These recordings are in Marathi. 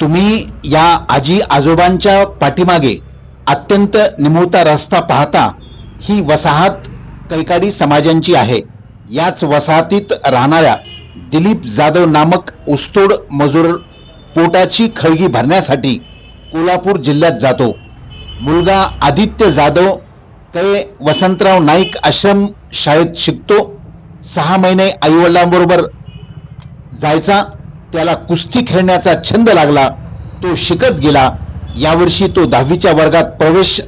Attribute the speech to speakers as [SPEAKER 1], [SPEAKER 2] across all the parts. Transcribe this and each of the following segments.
[SPEAKER 1] तुम्ही या आजी आजोबांच्या पाठीमागे अत्यंत निमुळता रस्ता पाहता ही वसाहत कैकाडी समाजांची आहे. याच वसाहतीत राहणाऱ्या दिलीप जाधव नामक उस्तोड मजूर पोटाची खळगी भरण्यासाठी कोल्हापूर जिल्ह्यात जातो. मुलगा आदित्य जाधव कै. वसंतराव नाईक आश्रम शाळेत शिकतो. सहा महिने आईवडिलांबरोबर जायचा. त्याला कुस्ती खेळण्याचा छंद लागला तो शिकत गेला. यावर्षी तो दहावीच्या वर्गात प्रवेश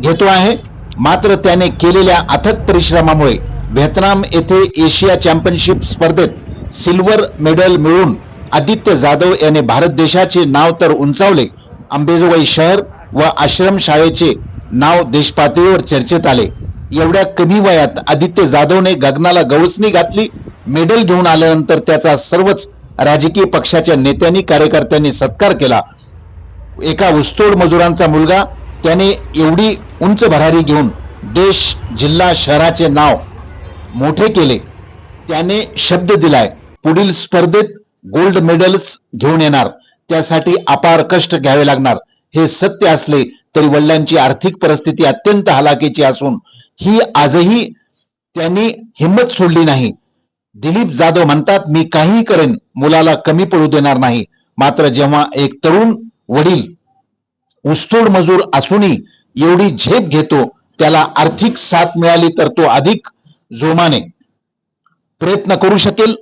[SPEAKER 1] घेतो आहे. मात्र त्याने केलेल्या अथक परिश्रमामुळे व्हिएतनाम येथे एशिया चॅम्पियनशिप स्पर्धेत सिल्वर मेडल मिळवून आदित्य जाधव याने भारत देशाचे नाव तर उंचावले. अंबेजोगाई शहर व आश्रमशाळेचे नाव देशपातळीवर चर्चेत आले. एवढ्या कमी वयात आदित्य जाधवने गगनाला गवसणी घातली. मेडल घेऊन आल्यानंतर त्याचा सर्वच राजकीय पक्षाच्या नेत्यांनी कार्यकर्त्यांनी सत्कार केला. एका उस्तोड मजुरांचा मुलगा त्याने एवढी उंच भरारी घेऊन देश जिल्हा शहराचे नाव मोठे केले. त्याने शब्द दिलाय पुढील स्पर्धेत गोल्ड मेडल्स घेऊन येणार. त्यासाठी अपार कष्ट घ्यावे लागणार. हे सत्य असले तरी वडिलांची आर्थिक परिस्थिती अत्यंत हलाखीची असून ही आजही त्यांनी हिंमत सोडली नाही. दिलीप जाधव म्हणतात मी काहीही करेन मुलाला कमी पडू देणार नाही. मात्र जेव्हा एक तरुण वडील ऊसतोड मजूर असूनही एवढी झेप घेतो त्याला आर्थिक साथ मिळाली तर तो अधिक जोमाने प्रयत्न करू शकेल.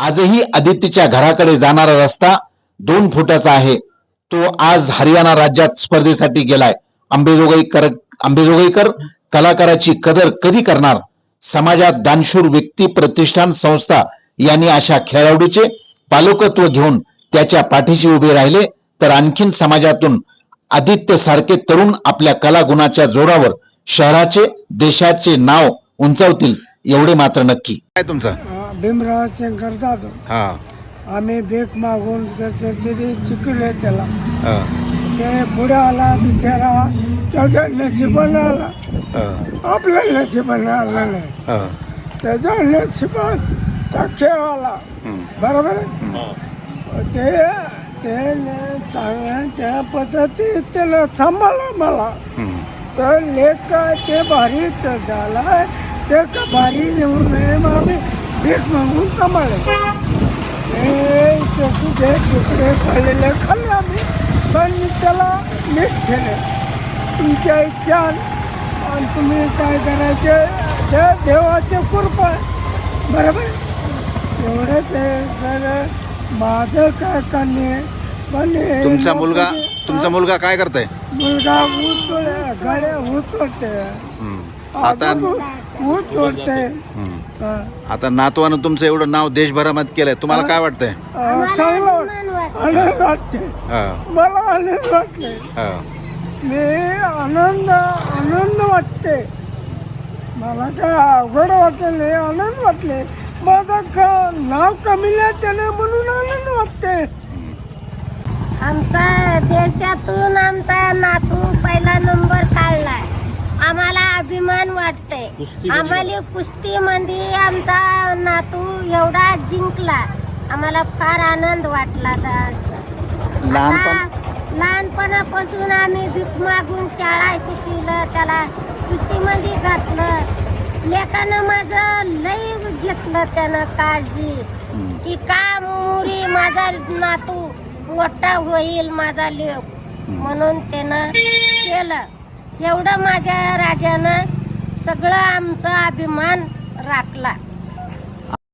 [SPEAKER 1] आजही आदित्यच्या घराकडे जाणारा रस्ता दोन फुटाचा आहे. तो आज हरियाणा राज्यात स्पर्धेसाठी गेलाय. आंबेजोगाईकर आंबेजोगाईकर कलाकाराची कदर कधी करणार? समाजात दानशूर व्यक्ती प्रतिष्ठान संस्था यांनी अशा खेळाडूचे पालकत्व घेऊन त्याच्या पाठीशी उभे राहिले तर आणखीन समाजातून आदित्य सारखे तरुण आपल्या कला गुणाच्या जोरावर शहराचे देशाचे नाव उंचावतील एवढे मात्र नक्की.
[SPEAKER 2] काय तुमचं?
[SPEAKER 3] भीमराव शंकर जाधव.
[SPEAKER 2] हा.
[SPEAKER 3] आम्ही भीक मागून तरी शिकले त्याला.
[SPEAKER 2] हा,
[SPEAKER 3] ते पुढे आला बिचारा त्याच्या नशिबानं आला. आपल्या नशिबानं आला नाही
[SPEAKER 2] हा,
[SPEAKER 3] त्याच्या नशिबात त्या खेळ आला बरोबर आहे? ते चांगल्या पद्धतीत त्याला सांभाळला मला. तर लेख काय ते भारीच झाला ते का भारी येऊ नये मग आम्ही भीक मागून सांभाळले. ते तुझे तुकडे खाल्लेले खाल्ले आम्ही पण त्याला नीट केले तुमच्या इच्छा आणि तुम्ही काय करायचे? ते देवाचे कृपा आहे. बरोबर? एवढंच आहे सर. माझं काय करणे पण हे
[SPEAKER 2] तुमचा मुलगा
[SPEAKER 3] लोकांचे-
[SPEAKER 2] तुमचा मुलगा काय करताय?
[SPEAKER 3] मुलगा ऊस तोडे गाड्या ऊस तोडते
[SPEAKER 2] हम्म, आता
[SPEAKER 3] ऊस तोडते
[SPEAKER 2] हम्म,
[SPEAKER 3] हा.
[SPEAKER 2] आता नातवानं तुमचं एवढं नाव देशभरामध्ये केलंय. तुम्हाला काय वाटतंय?
[SPEAKER 3] अं, चांगलं वाटतं. आनंद वाटते
[SPEAKER 2] हा,
[SPEAKER 3] मला आनंद वाटते
[SPEAKER 2] हा,
[SPEAKER 3] मी आनंद आनंद वाटते. मला काय अवघड वाटले नाही आनंद वाटले. माझं क- नाव कमी नाही त्याने म्हणून आनंद वाटते.
[SPEAKER 4] आमचा देशातून आमचा नातू पहिला नंबर काढलाय. आम्हाला अभिमान वाटतंय. आम्हाला कुस्तीमध्ये आमचा नातू एवढा जिंकला. आम्हाला फार आनंद वाटला.
[SPEAKER 1] लहानपण
[SPEAKER 4] लहानपणापासून आम्ही भीक मागून शाळा शिकवलं त्याला कुस्तीमध्ये घातलं. लेकानं माझं लई घेतलं त्यानं काळजी. की का मुरी माझा नातू मोठा होईल माझा लेक म्हणून त्यानं केलं. एवढं माझ्या राजानं सगळं आमचा अभिमान राखला.